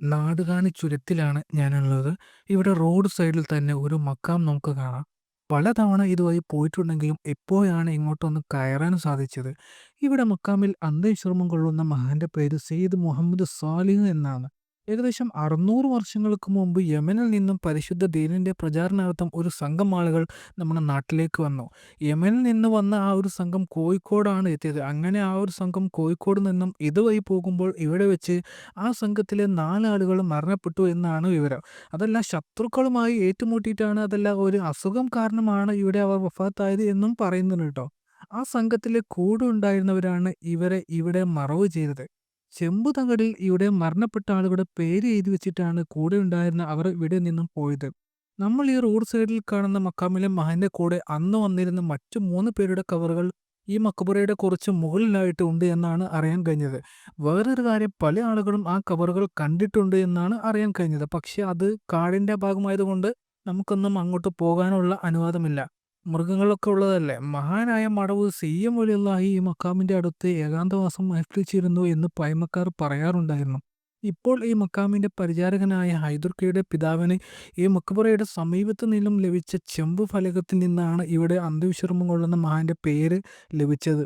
നാടുകാണി ചുരത്തിലാണ് ഞാനുള്ളത്. ഇവിടെ റോഡ് സൈഡിൽ തന്നെ ഒരു മക്കാം നമുക്ക് കാണാം. പലതവണ ഇതുവഴി പോയിട്ടുണ്ടെങ്കിലും എപ്പോഴാണ് ഇങ്ങോട്ടൊന്ന് കയറാൻ സാധിച്ചത്. ഇവിടെ മക്കാമിൽ അന്ത്യവിശ്രമം കൊള്ളുന്ന മഹാന്റെ പേര് സെയ്ദ് മുഹമ്മദ് സാലിഹ് എന്നാണ്. ഏകദേശം 600 വർഷങ്ങൾക്ക് മുമ്പ് യമനിൽ നിന്നും പരിശുദ്ധ ദീനിന്റെ പ്രചാരണാർത്ഥം ഒരു സംഘം ആളുകൾ നമ്മുടെ നാട്ടിലേക്ക് വന്നു. യമനിൽ നിന്ന് വന്ന ആ ഒരു സംഘം കോഴിക്കോടാണ് എത്തിയത്. അങ്ങനെ ആ ഒരു സംഘം കോഴിക്കോട് നിന്നും ഇതുവഴി പോകുമ്പോൾ ഇവിടെ വെച്ച് ആ സംഘത്തിലെ 4 ആളുകൾ മരണപ്പെട്ടു എന്നാണ് വിവരം. അതല്ല ശത്രുക്കളുമായി ഏറ്റുമുട്ടിയിട്ടാണ് അതല്ല ഒരു അസുഖം കാരണമാണ് ഇവിടെ അവർ വഫാത്തായത് എന്നും പറയുന്നുണ്ട് കേട്ടോ ആ സംഘത്തിലെ കൂടെ ഉണ്ടായിരുന്നവരാണ് ഇവരെ ഇവിടെ മറവ് ചെയ്തത്. ചെമ്പുതകിടിൽ ഇവിടെ മരണപ്പെട്ട ആളുകളുടെ പേര് എഴുതി വെച്ചിട്ടാണ് കൂടെ ഉണ്ടായിരുന്ന അവർ ഇവിടെ നിന്നും പോയത്. നമ്മൾ ഈ റോഡ് സൈഡിൽ കാണുന്ന മക്കാമിലെ മഹന്റെ കൂടെ അന്ന് വന്നിരുന്ന മറ്റു മൂന്ന് പേരുടെ കവറുകൾ ഈ മക്ബറയുടെ കുറച്ച് മുകളിലായിട്ട് ഉണ്ട് എന്നാണ് അറിയാൻ കഴിഞ്ഞത്. വേറൊരു കാര്യം പല ആളുകളും ആ കവറുകൾ കണ്ടിട്ടുണ്ട് എന്നാണ് അറിയാൻ കഴിഞ്ഞത്. പക്ഷേ അത് കാടിന്റെ ഭാഗമായതുകൊണ്ട് നമുക്കൊന്നും അങ്ങോട്ട് പോകാനുള്ള അനുവാദമില്ല. മൃഗങ്ങളൊക്കെ ഉള്ളതല്ലേ. മഹാനായ മടവൂർ സി.എം വലിയല്ലാഹി ഈ മക്കാമിന്റെ അടുത്ത് ഏകാന്തവാസം അനുഷ്ഠിച്ചിരുന്നു എന്ന് പഴമക്കാർ പറയാറുണ്ടായിരുന്നു. ഇപ്പോൾ ഈ മക്കാമിന്റെ പരിചാരകനായ ഹൈദർക്കയുടെ പിതാവിന് ഈ മക്ബറയുടെ സമീപത്ത് നിന്നും ലഭിച്ച ചെമ്പ് ഫലകത്തിൽ നിന്നാണ് ഇവിടെ അന്ത്യവിശ്രമം കൊള്ളുന്ന മഹാന്റെ പേര് ലഭിച്ചത്.